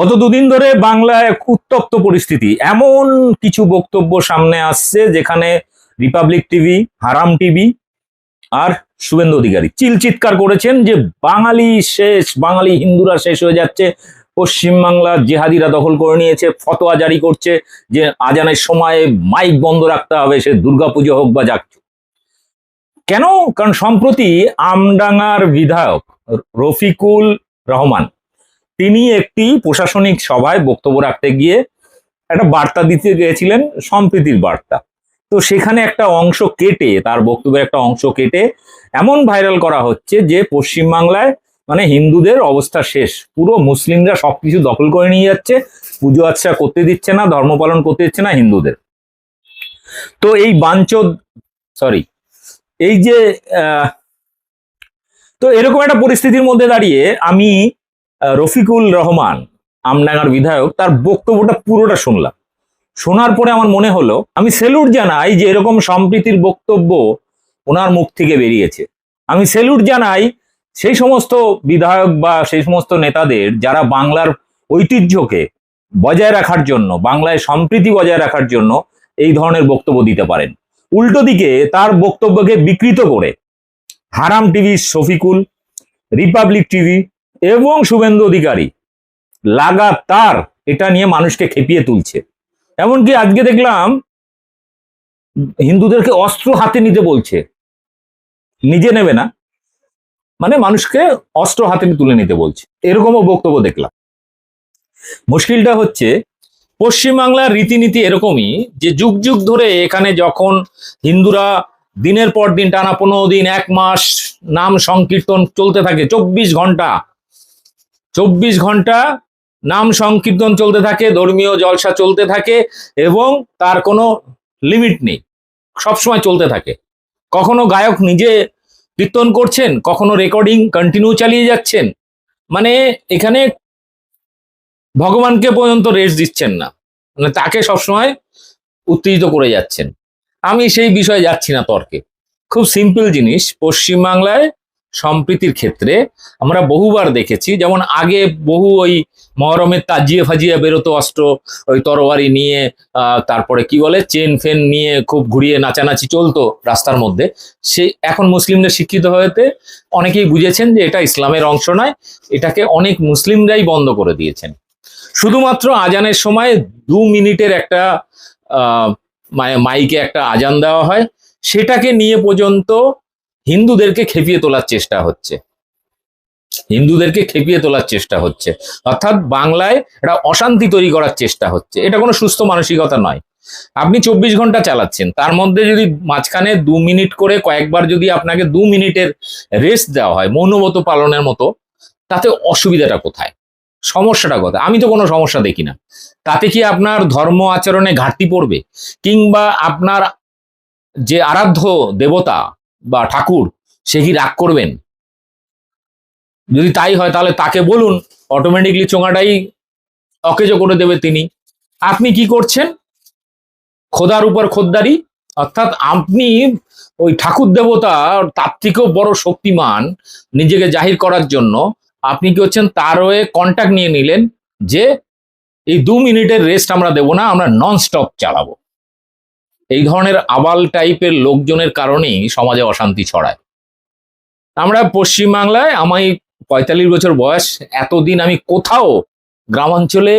গত দুদিন ধরে বাংলায় এক উত্তপ্ত পরিস্থিতি। এমন কিছু বক্তব্য সামনে আসছে যেখানে রিপাবলিক টিভি হারাম টিভি আর শুভেন্দু অধিকারী চিলচিৎকার করেছেন যে বাঙালি শেষ, বাঙালি হিন্দুরা শেষ হয়ে যাচ্ছে। পশ্চিমবাংলার জেহাদিরা দখল করে নিয়েছে, ফতোয়া জারি করছে যে আজানের সময় মাইক বন্ধ রাখতে হবে, সে দুর্গাপুজো হোক বা যাক। কেন? কারণ সম্প্রতি আমডাঙ্গার বিধায়ক রফিকুল রহমান তিনি একটি প্রশাসনিক সভায় বক্তব্য রাখতে গিয়ে একটা বার্তা দিতে গিয়েছিলেন সম্প্রীতির বার্তা। তো সেখানে একটা অংশ কেটে, তার বক্তব্যের একটা অংশ কেটে এমন ভাইরাল করা হচ্ছে যে পশ্চিমবাংলায় মানে হিন্দুদের অবস্থা শেষ। পুরো মুসলিমরা সবকিছু দখল করে নিয়ে যাচ্ছে, পুজো আচ্ছা করতে দিচ্ছে না, ধর্ম পালন করতে দিচ্ছে না হিন্দুদের। তো এই বাঞ্চদ সরি এই যে তো এরকম একটা পরিস্থিতির মধ্যে দাঁড়িয়ে আমি রফিকুল রহমান আমডাঙ্গার বিধায়ক, তার বক্তব্যটা পুরোটা শুনলাম। শোনার পরে আমার মনে হলো, আমি সেলুট জানাই যে এরকম সম্প্রীতির বক্তব্য ওনার মুখ থেকে বেরিয়েছে। আমি সেলুট জানাই সেই সমস্ত বিধায়ক বা সেই সমস্ত নেতাদের যারা বাংলার ঐতিহ্যকে বজায় রাখার জন্য, বাংলায় সম্প্রীতি বজায় রাখার জন্য এই ধরনের বক্তব্য দিতে পারেন। উল্টো দিকে তার বক্তব্যকে বিকৃত করে হারাম টিভি শফিকুল, রিপাবলিক টিভি এবং শুভেন্দু অধিকারী লাগাতার এটা নিয়ে মানুষকে খেপিয়ে তুলছে। এমনকি আজকে দেখলাম হিন্দুদেরকে অস্ত্র হাতে নিতে বলছে। নিজে নেবে না। মানে মানুষকে অস্ত্র হাতে তুলে নিতে বলছে। এরকমও বক্তব্য দেখলাম। মুশকিলটা হচ্ছে, পশ্চিমবাংলার রীতিনীতি এরকমই যে যুগ যুগ ধরে এখানে যখন হিন্দুরা দিনের পর দিন, টানা পনেরো দিন, এক মাস নাম সংকীর্তন চলতে থাকে, চব্বিশ ঘণ্টা চব্বিশ ঘণ্টা নাম সংকীর্তন চলতে থাকে, ধর্মীয় জলসা চলতে থাকে এবং তার কোনো লিমিট নেই। সবসময় চলতে থাকে। কখনো গায়ক নিজে কীর্তন করছেন, কখনো রেকর্ডিং কন্টিনিউ চালিয়ে যাচ্ছেন। মানে এখানে ভগবানকে পর্যন্ত রেস্ট দিচ্ছেন না। মানে তাকে সবসময় উত্তেজিত করে যাচ্ছেন। আমি সেই বিষয়ে যাচ্ছি না তর্কে। খুব সিম্পল জিনিস, পশ্চিমবাংলায় সম্প্রীতির ক্ষেত্রে আমরা বহুবার দেখেছি, যেমন আগে বহু ওই মহরমের তাজিয়ে ফাজিয়ে বেরোতো অস্ত্র, ওই তরবারি নিয়ে তারপরে কি বলে, চেন ফেন নিয়ে খুব ঘুরিয়ে নাচানাচি চলতো রাস্তার মধ্যে। সে এখন মুসলিমদের শিক্ষিত হয়েতে অনেকেই বুঝেছেন যে এটা ইসলামের অংশ নয়, এটাকে অনেক মুসলিমরাই বন্ধ করে দিয়েছেন। শুধুমাত্র আজানের সময় দু মিনিটের একটা মাইকে একটা আজান দেওয়া হয়, সেটাকে নিয়ে পর্যন্ত হিন্দুদেরকে খেপিয়ে তোলার চেষ্টা হচ্ছে। হিন্দুদেরকে খেপিয়ে তোলার চেষ্টা হচ্ছে। অর্থাৎ বাংলায় একটা অশান্তি তৈরি করার চেষ্টা হচ্ছে। এটা কোনো সুস্থ মানসিকতা নয়। আপনি চব্বিশ ঘণ্টা চালাচ্ছেন। তার মধ্যে যদি মাঝখানে দু মিনিট করে কয়েকবার যদি আপনাকে দু মিনিটের রেস্ট দেওয়া হয়, মৌনব্রত পালনের মতো, তাতে অসুবিধাটা কোথায়? সমস্যাটা কোথায়? আমি তো কোনো সমস্যা দেখি না। তাতে কি আপনার ধর্ম আচরণে ঘাটতি পড়বে? কিংবা আপনার যে আরাধ্য দেবতা বা ঠাকুর, সে কি রাগ করবেন? যদি তাই হয় তাহলে তাকে বলুন অটোমেটিকলি চোঙাটাই অকেজো করে দেবে তিনি। আপনি কি করছেন? খোদার উপর খোদ্দারি, অর্থাৎ আপনি ওই ঠাকুর দেবতা তার থেকেও বড় শক্তিমান নিজেকে জাহির করার জন্য, আপনি কি হচ্ছেন, তার হয়ে কন্ট্যাক্ট নিয়ে নিলেন যে, এই দু মিনিটের রেস্ট আমরা দেব না, আমরা নন স্টপ চালাবো। এই ধরনের আবাল টাইপের লোকজনের কারণেই সমাজে অশান্তি ছড়ায়। আমরা পশ্চিমবাংলায়, আমায় পঁয়তাল্লিশ বছর বয়স, এতদিন আমি কোথাও গ্রামাঞ্চলে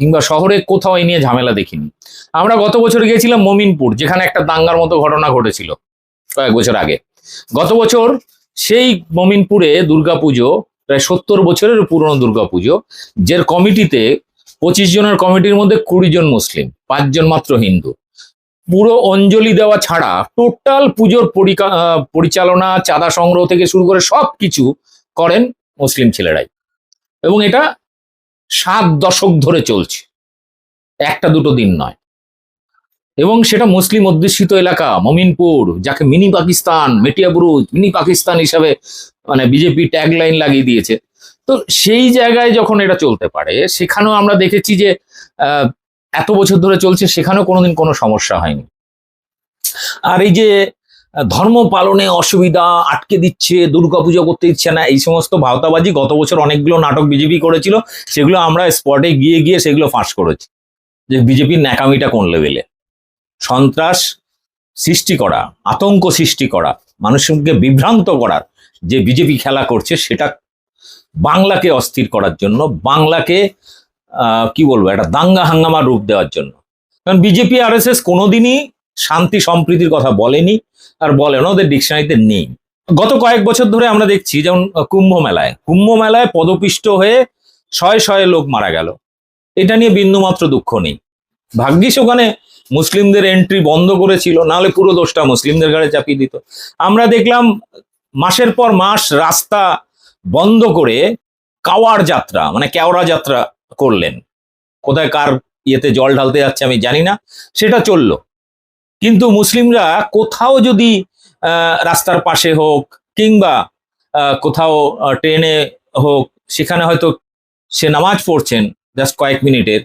কিংবা শহরে কোথাও এই নিয়ে ঝামেলা দেখিনি। আমরা গত বছর গিয়েছিলাম মমিনপুর, যেখানে একটা দাঙ্গার মতো ঘটনা ঘটেছিল কয়েক বছর আগে। গত বছর সেই মমিনপুরে দুর্গাপুজো, প্রায় সত্তর বছরের পুরনো দুর্গাপুজো যে কমিটিতে পঁচিশ জনের কমিটির মধ্যে কুড়ি জন মুসলিম পাঁচজন মাত্র হিন্দু। পুরো অঞ্জলি দেওয়া ছাড়া টোটাল পুজোর পরিচালনা, চাঁদা সংগ্রহ থেকে শুরু করে সব কিছু করেন মুসলিম ছেলেরাই। এবং এটা সাত দশক ধরে চলছে। একটা দুটো দিন নয়। এবং সেটা মুসলিম অধ্যুষিত এলাকা, মমিনপুর, যাকে মিনি পাকিস্তান মেটিয়াবুরুজ মিনি পাকিস্তান হিসাবে মানে বিজেপি ট্যাগলাইন লাগিয়ে দিয়েছে। তো সেই জায়গায় যখন এটা চলতে পারে, সেখানেও আমরা দেখেছি যে এত বছর ধরে চলছে, সেখানেও কোনোদিন কোনো সমস্যা হয়নি। আর এই যে, ধর্ম পালনে অসুবিধা, আটকে দিচ্ছে, দুর্গাপুজো করতে দিচ্ছে না, এই সমস্ত ভাওতাবাজি গত বছর অনেকগুলো নাটক বিজেপি করেছিল, সেগুলো আমরা স্পটে গিয়ে গিয়ে সেগুলো ফাঁস করেছি। যে বিজেপির ন্যাকামিটা কোন লেভেলে সন্ত্রাস সৃষ্টি করা, আতঙ্ক সৃষ্টি করা, মানুষকে বিভ্রান্ত করার যে বিজেপি খেলা করছে, সেটা বাংলাকে অস্থির করার জন্য, বাংলাকে কি বলব, একটা দাঙ্গা হাঙ্গামার রূপ দেওয়ার জন্য। কারণ বিজেপি আর এস এস কোনোদিনই শান্তি সম্প্রীতির কথা বলেনি আর বলে না, ওদের ডিকশনারিতে নেই। গত কয়েক বছর ধরে আমরা দেখছি, যেমন কুম্ভ মেলায় কুম্ভ মেলায় পদপিষ্ট হয়ে শয়ে শয়ে লোক মারা গেল। এটা নিয়ে বিন্দুমাত্র দুঃখ নেই। ভাগ্যিস ওখানে মুসলিমদের এন্ট্রি বন্ধ করেছিল, নাহলে পুরো দোষটা মুসলিমদের ঘাড়ে চাপিয়ে দিত। আমরা দেখলাম মাসের পর মাস রাস্তা বন্ধ করে কাওয়ার যাত্রা মানে কেওড়া যাত্রা করলেন। কোথায় কার ইয়েতে জল ঢালতে যাচ্ছে আমি জানি না, সেটা চলল। কিন্তু মুসলিমরা কোথাও যদি রাস্তার পাশে হোক কিংবা কোথাও ট্রেনে হোক, সেখানে হয়তো সে নামাজ পড়ছেন জাস্ট কয়েক মিনিটের,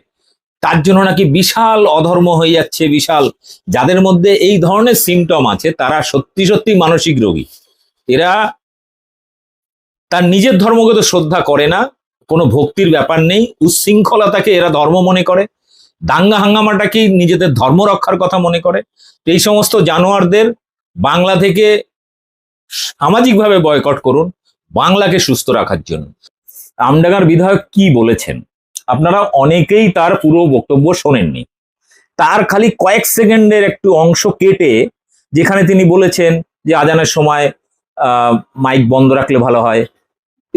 তার জন্য নাকি বিশাল অধর্ম হয়ে যাচ্ছে, বিশাল। যাদের মধ্যে এই ধরনের সিমটম আছে, তারা সত্যি সত্যি মানসিক রোগী। এরা তার নিজের ধর্মকে তো শ্রদ্ধা করে না কোনো ভক্তির ব্যাপার নেই উচ্ছৃঙ্খলতাকে এরা ধর্ম মনে করে। দাঙ্গা হাঙ্গামাটাকেই নিজেদের ধর্ম রক্ষার কথা মনে করে? তো এই সমস্ত জানোয়ারদের বাংলা থেকে সামাজিকভাবে বয়কট করুন, বাংলাকে সুস্থ রাখার জন্য। আমডাঙ্গার বিধায়ক কি বলেছেন? আপনারা অনেকেই তার পুরো বক্তব্য শোনেননি। তার খালি কয়েক সেকেন্ডের একটু অংশ কেটে, যেখানে তিনি বলেছেন যে আজানের সময় মাইক বন্ধ রাখলে ভালো হয়।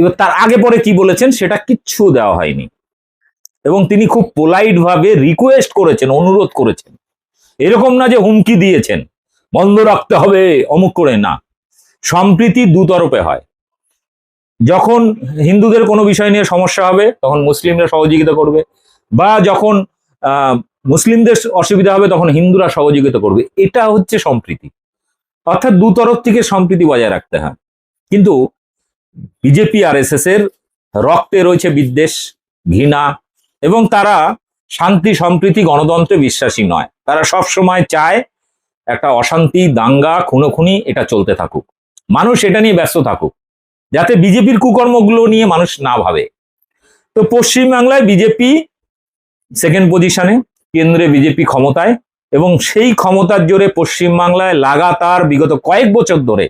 এবার তার আগে পরে কি বলেছেন সেটা কিচ্ছু দেওয়া হয়নি। এবং তিনি খুব পোলাইট ভাবে রিকোয়েস্ট করেছেন, অনুরোধ করেছেন। এরকম না যে হুমকি দিয়েছেন, বন্ধ রাখতে হবে, অমুক করে না। সম্প্রীতি দুতরফে হয়। যখন হিন্দুদের কোনো বিষয় নিয়ে সমস্যা হবে, তখন মুসলিমরা সহযোগিতা করবে। বা যখন মুসলিমদের অসুবিধা হবে, তখন হিন্দুরা সহযোগিতা করবে। এটা হচ্ছে সম্প্রীতি। অর্থাৎ দু তরফ থেকে সম্প্রীতি বজায় রাখতে হয়। কিন্তু বিজেপি আর এস এর রক্তে রয়েছে বিদ্বেষ, ঘৃণা এবং তারা শান্তি সম্প্রীতি গণতন্ত্রে বিশ্বাসী নয়। তারা সব সময় চায় একটা অশান্তি, দাঙ্গা, খুনোখুনি এটা চলতে থাকুক। মানুষ এটা নিয়ে ব্যস্ত থাকুক, যাতে বিজেপির কুকর্মগুলো নিয়ে মানুষ না ভাবে। তো পশ্চিমবাংলায় বিজেপি সেকেন্ড পজিশনে কেন্দ্রে বিজেপি ক্ষমতায় এবং সেই ক্ষমতার জোরে পশ্চিমবাংলায় লাগাতার বিগত কয়েক বছর ধরে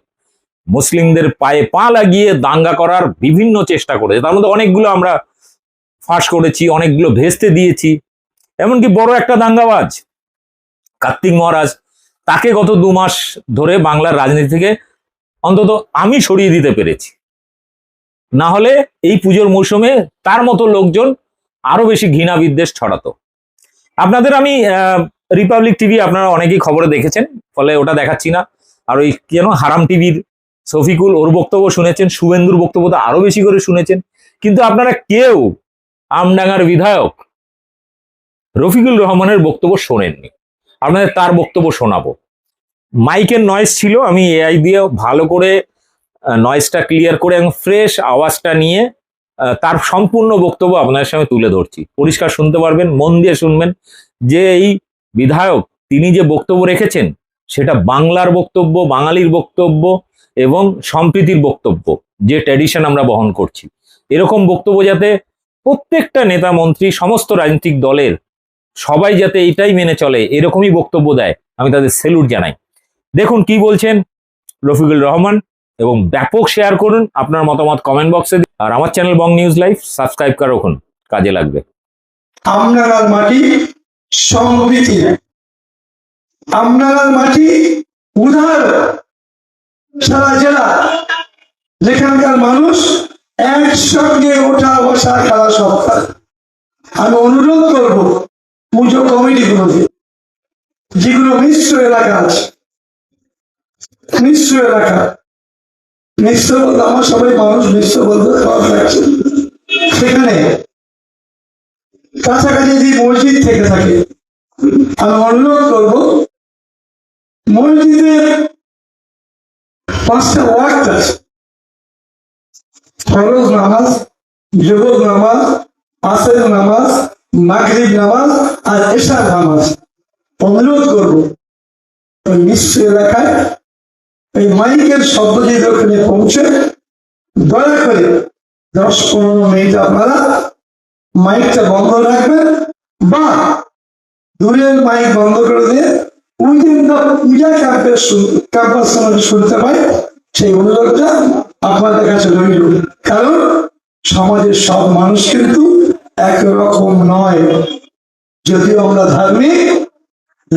মুসলিমদের পায়ে পা লাগিয়ে দাঙ্গা করার বিভিন্ন চেষ্টা করেছে। তার মধ্যে অনেকগুলো আমরা ফাঁস করেছি, অনেকগুলো ভেস্তে দিয়েছি। এমনকি বড় একটা দাঙ্গাবাজ, কার্তিক মহারাজ, তাকে গত দু মাস ধরে বাংলার রাজনীতি থেকে অন্তত আমি সরিয়ে দিতে পেরেছি। না হলে এই পুজোর মৌসুমে তার মতো লোকজন আরও বেশি ঘৃণা বিদ্বেষ ছড়াতো। আপনাদের আমি রিপাবলিক টিভি আপনারা অনেকেই খবরে দেখেছেন, ফলে ওটা দেখাচ্ছি না। আর ওই কেন হারাম টিভির শফিকুল ওর বক্তব্য শুনেছেন, শুভেন্দুর বক্তব্য তো আরও বেশি করে শুনেছেন। কিন্তু আপনারা কেউ আমডাঙ্গার বিধায়ক রফিকুল রহমানের বক্তব্য শোনেননি। আপনাদের তার বক্তব্য শোনাবো। মাইকের নয়েস ছিল, আমি এআই দিয়ে ভালো করে নয়েসটা ক্লিয়ার করে এবং ফ্রেশ আওয়াজটা নিয়ে তার সম্পূর্ণ বক্তব্য আপনাদের সামনে তুলে ধরছি। পরিষ্কার শুনতে পারবেন, মন দিয়ে শুনবেন যে এই বিধায়ক, তিনি যে বক্তব্য রেখেছেন, সেটা বাংলার বক্তব্য, বাঙালির বক্তব্য এবং সম্প্রীতির বক্তব্য, যে ট্র্যাডিশন আমরা বহন করছি। এরকম বক্তব্য যাতে প্রত্যেকটা নেতা মন্ত্রী, সমস্ত রাজনৈতিক দলের সবাই যাতে এইটাই মেনে চলে, এরকমই বক্তব্য দেয়, আমি তাদের সেলুট জানাই। দেখুন কি বলছেন রফিকুল রহমান এবং ব্যাপক শেয়ার করুন আপনার মতামত কমেন্ট বক্সে আর আমার channel bong news live subscribe করে রাখুন, কাজে লাগবে। আমনাগার মাটি সমৃদ্ধি। আমনাগার মাটি উদার। সারা জেলা যেখানকার মানুষ একসঙ্গে ওঠা বসা খেলা সব আমি অনুরোধ করব পুজো কমিটিগুলোকে যেগুলো মিশ্র এলাকা আছে, মিশ্র এলাকা। মিশ্র বলতে আমার সবাই মানুষ, মিশ্র বলতে সেখানে কাছাকাছি যদি মসজিদ থেকে থাকে, আমি অনুরোধ করব মসজিদের পাঁচটা ওয়াক্ত আছে। ফরজ নামাজ যুবক নামাজ, আসের নামাজ, মাগরিব নামাজ আর এশার নামাজ। অনুরোধ করব, ওই মিশ্র এলাকায় এই মাইকের শব্দ যদি ওখানে পৌঁছে, দয়া করে দশ পনেরো মিনিট আপনারা মাইকটা বন্ধ রাখবেন বা দূরের মাইক বন্ধ করে দিয়ে উইদিন দ্য পূজা ক্যাম্পের ক্যাম্পাস শুনতে পাই, সেই অনুরোধটা আপনাদের কাছে রইল। কারণ সমাজের সব মানুষ কিন্তু একরকম নয়। যদিও আমরা ধার্মিক,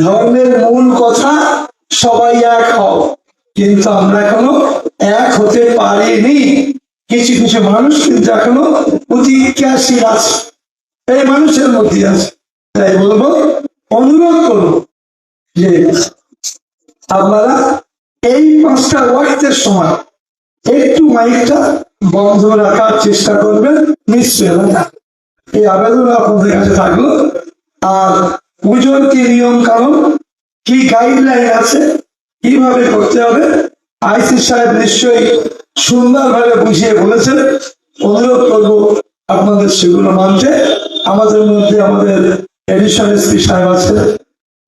ধর্মের মূল কথা সবাই এক হও। কিন্তু আমরা এখনও এক হতে পারিনি। কিছু কিছু মানুষ কিন্তু এখনও প্রতিক্রিয়াশীল আছে। এই মানুষের মধ্যে আছে। তাই বলব, অনুরোধ করব যে আপনারা এই পাঁচটা ওয়াক্তের সময় একটু মাইকটা বন্ধ রাখার চেষ্টা করবেন নিশ্চয় এই আবেদন আপনাদের কাছে থাকল। আর পুজোর কি নিয়ম কানুন, কি গাইডলাইন আছে, কীভাবে করতে হবে, আইসি সাহেব নিশ্চয়ই সুন্দরভাবে বুঝিয়ে বলেছেন। অনুরোধ করব আপনাদের সেগুলো মানতে। আমাদের মধ্যে আমাদের এডিশন এসপি সাহেব আছেন।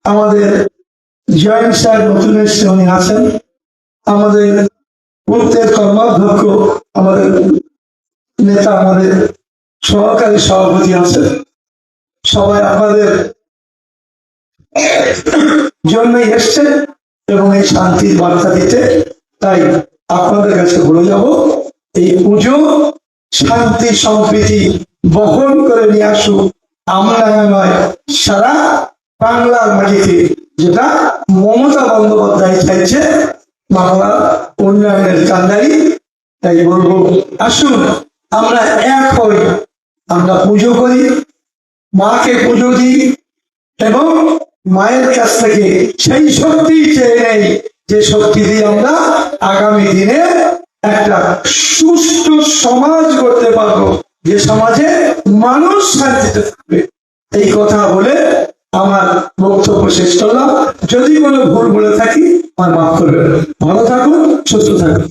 আমাদের জয়েন্ট সাহেব নতুন এসে উনি আছেন। আমাদের পূর্তের কর্মাধ্যক্ষ, আমাদের নেতা, আমাদের সহকারী সভাপতি আছেন। সবাই আপনাদের জন্যই এসছে এবং এই শান্তির বার্তা দিতে। তাই আপনাদের কাছে বলে যাব, এই পুজো শান্তি সম্প্রীতি বহন করে নিয়ে আসুক। আমরা নয়, সারা বাংলার মাটিতে যেটা মমতা বন্দ্যোপাধ্যায় চাইছে বাংলা উন্নয়নের কান্ডারি। তাই বলব, আসুন, আমরা এক হই। আমরা পুজো করি, মাকে পুজো দিই এবং মায়ের কাছ থেকে সেই শক্তি চেয়ে নেই যে শক্তি দিয়ে আমরা আগামী দিনে একটা সুষ্ঠু সমাজ করতে পারব। যে সমাজে মানুষ শান্তিতে থাকবে। এই কথা বলে আমার বক্তব্য শেষ করলাম। যদি কোনো ভুল বলে থাকি, আমার মাফ করবেন। ভালো থাকুন, সুস্থ থাকুন।